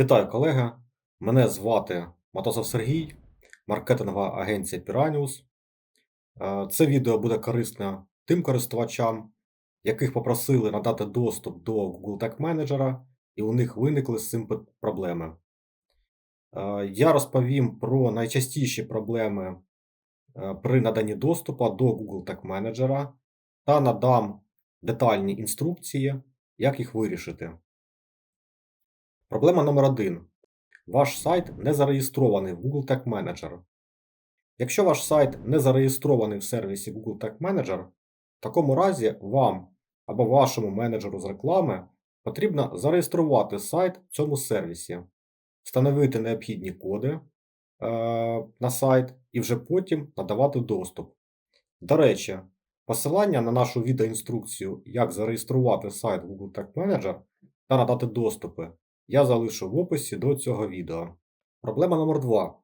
Вітаю, колеги! Мене звати Матосов Сергій, маркетингова агенція Piranius. Е, Це відео буде корисне тим користувачам, яких попросили надати доступ до Google Tag Manager, і у них виникли з цим проблеми. Е, Я розповім про найчастіші проблеми е, при наданні доступу до Google Tag Manager та надам детальні інструкції, як їх вирішити. Проблема номер один. Ваш сайт не зареєстрований в Google Tag Manager. Якщо ваш сайт не зареєстрований в сервісі Google Tag Manager, в такому разі вам або вашому менеджеру з реклами потрібно зареєструвати сайт в цьому сервісі, встановити необхідні коди е, на сайт і вже потім надавати доступ. До речі, посилання на нашу відеоінструкцію, як зареєструвати сайт Google Tag Manager та надати доступи я залишу в описі до цього відео. Проблема номер 2.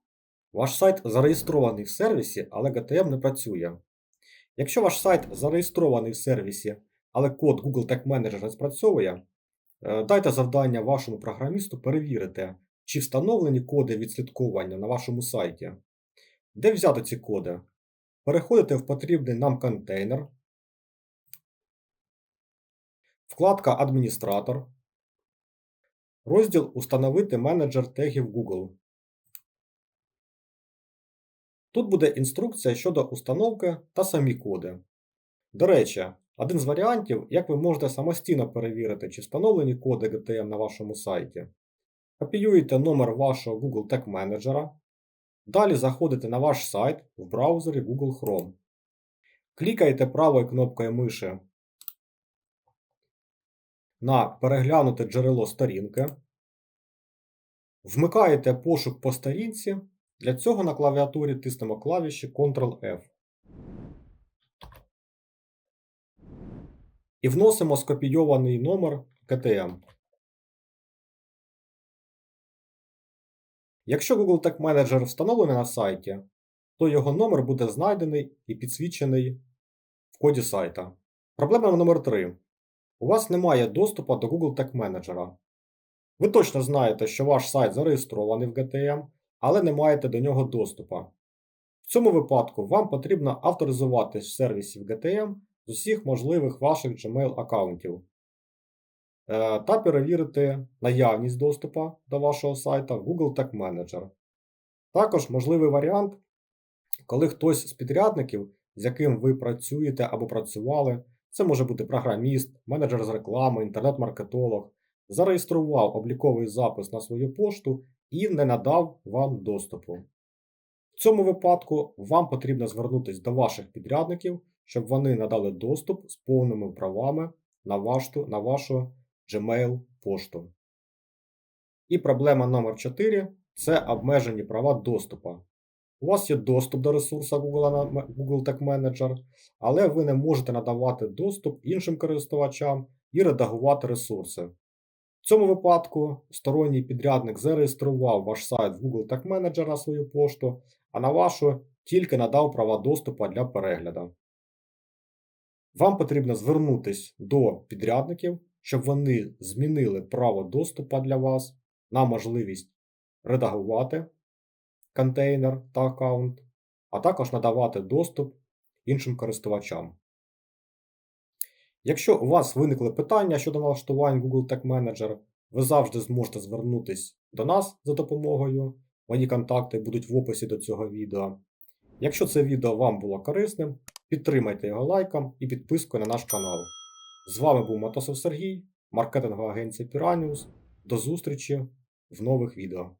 Ваш сайт зареєстрований в сервісі, але GTM не працює. Якщо ваш сайт зареєстрований в сервісі, але код Google Tag Manager не спрацьовує, е, дайте завдання вашому програмісту перевірити, чи встановлені коди відслідковування на вашому сайті. Де взяти ці коди? Переходите в потрібний нам контейнер, вкладка Адміністратор, Розділ Установити менеджер тегів Google. Тут буде інструкція щодо установки та самі коди. До речі, один з варіантів, як ви можете самостійно перевірити, чи встановлені коди GTM на вашому сайті. Копіюєте номер вашого Google Tag Manager. Далі заходите на ваш сайт в браузері Google Chrome. Клікаєте правою кнопкою миші на переглянути джерело сторінки. Вмикаєте пошук по сторінці. Для цього на клавіатурі тиснемо клавіші Ctrl-F. І вносимо скопійований номер KTM. Якщо Google Tag Manager встановлений на сайті, то його номер буде знайдений і підсвічений в коді сайта. Проблема номер 3. У вас немає доступу до Google Tag Manager. Ви точно знаєте, що ваш сайт зареєстрований в GTM, але не маєте до нього доступу. В цьому випадку вам потрібно авторизуватись в сервісі в GTM з усіх можливих ваших Gmail аккаунтів е, та перевірити наявність доступу до вашого сайта в Google Tag Manager. Також можливий варіант, коли хтось з підрядників, з яким ви працюєте або працювали, це може бути програміст, менеджер з реклами, інтернет-маркетолог, зареєстрував обліковий запис на свою пошту і не надав вам доступу. В цьому випадку вам потрібно звернутися до ваших підрядників, щоб вони надали доступ з повними правами на вашу, на вашу Gmail пошту. І проблема номер 4 це обмежені права доступу. У вас є доступ до ресурсу Google, Google Tag Manager, але ви не можете надавати доступ іншим користувачам і редагувати ресурси. В цьому випадку сторонній підрядник зареєстрував ваш сайт в Google Tag Manager на свою пошту, а на вашу тільки надав права доступу для перегляду. Вам потрібно звернутися до підрядників, щоб вони змінили право доступу для вас на можливість редагувати контейнер та аккаунт, а також надавати доступ іншим користувачам. Якщо у вас виникли питання щодо налаштувань Google Tag Manager, ви завжди зможете звернутися до нас за допомогою. Мої контакти будуть в описі до цього відео. Якщо це відео вам було корисним, підтримайте його лайком і підпискою на наш канал. З вами був Матосов Сергій, маркетингова агенція Piranius. До зустрічі в нових відео.